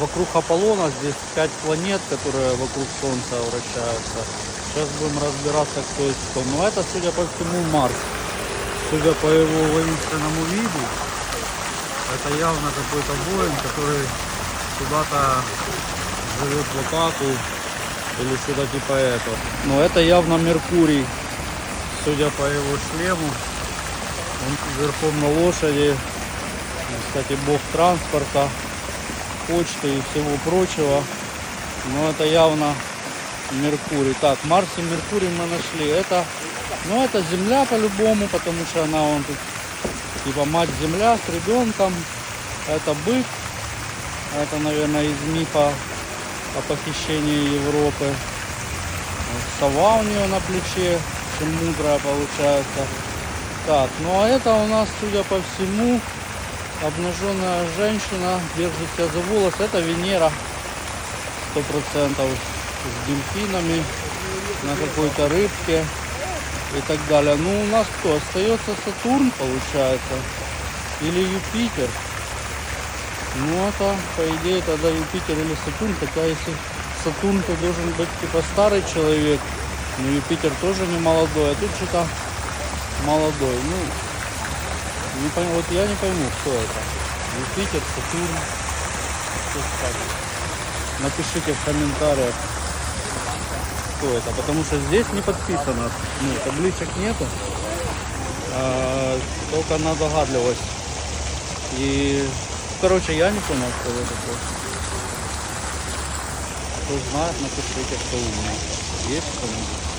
Вокруг Аполлона здесь пять планет, которые вокруг Солнца вращаются. Сейчас будем разбираться, кто есть кто. Но это, судя по всему, Марс. Судя по его воинственному виду, это явно какой-то воин, который куда-то живет в атаку или что-то типа этого. Но это явно Меркурий, судя по его шлему. Он верхом на лошади, кстати, бог транспорта, почты и всего прочего. Но это явно Меркурий. Так, Марс и Меркурий мы нашли. Это, ну, это Земля по-любому, потому что она вон тут типа мать Земля с ребенком. Это бык. Это, наверное, из мифа о похищении Европы. Сова у нее на плече, очень мудрая получается. Так, ну а это у нас, судя по всему, обнаженная женщина держит себя за волос. Это Венера, сто процентов с дельфинами на какой-то рыбке и так далее. Ну, у нас кто? Остается Сатурн, получается, или Юпитер. Ну, это, по идее, тогда Юпитер или Сатурн, хотя если Сатурн, то должен быть типа старый человек, но Юпитер тоже не молодой, а тут что-то молодой. Ну, не пойму, вот я не пойму, кто это. Юпитер, Сатурн. Что? Напишите в комментариях, кто это, потому что здесь не подписано. Ну, табличек нету. А, только на догадливость. И, короче, я не понял, кто это такой. Кто знает, напишите, кто умный. Есть кто-нибудь?